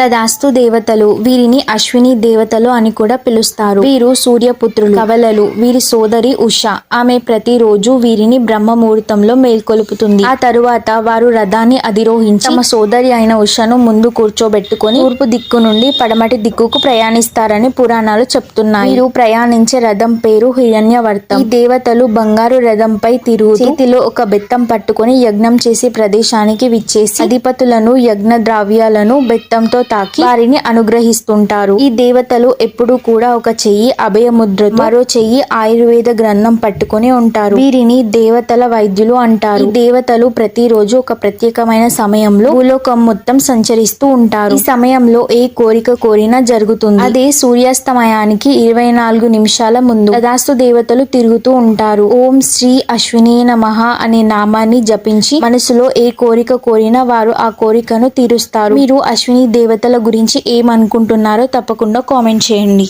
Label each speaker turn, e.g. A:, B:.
A: తదాస్తు దేవతలు వీరిని అశ్విని దేవతలు అని కూడా పిలుస్తారు. వీరు సూర్యపుత్రులు కవలలు వీరి సోదరి ఉష. ఆమె ప్రతిరోజు వీరిని బ్రహ్మ ముహూర్తంలో మేల్కొలుపుతుంది. ఆ తరువాత వారు రథాన్ని అధిరోహించి తమ సోదరి అయిన ఉషను ముందు కూర్చోబెట్టుకొని తూర్పు దిక్కు నుండి పడమటి దిక్కుకు ప్రయాణిస్తారని పురాణాలు చెప్తున్నాయి. వీరు ప్రయాణించే రథం పేరు హిరణ్యవర్తం. ఈ దేవతలు బంగారు రథంపై తిరుగు చేతిలో ఒక బెత్తం పట్టుకొని యజ్ఞం చేసే ప్రదేశానికి విచ్చేసి అధిపతులను యజ్ఞ ద్రవ్యాలను బెత్తంతో తాకి వారిని అనుగ్రహిస్తుంటారు. ఈ దేవతలు ఎప్పుడూ కూడా ఒక చెయ్యి అభయముద్ర మరో చెయ్యి ఆయుర్వేద గ్రంథం పట్టుకొని ఉంటారు. వీరిని దేవతల వైద్యులు అంటారు. దేవతలు ప్రతిరోజు ఒక ప్రత్యేకమైన సమయంలో భూలోకం మొత్తం సంచరిస్తూ ఉంటారు. ఈ సమయంలో ఏ కోరిక కోరినా జరుగుతుంది. అదే సూర్యాస్తమయానికి ఇరవై నాలుగు నిమిషాల ముందు తదాస్తు దేవతలు తిరుగుతూ ఉంటారు. ఓం శ్రీ అశ్విని నమః అనే నామాన్ని జపించి మనసులో ఏ కోరిక కోరినా వారు ఆ కోరికను తీరుస్తారు. మీరు అశ్విని దేవత దేవతల గురించి ఏమనుకుంటున్నారో తప్పకుండా కామెంట్ చేయండి.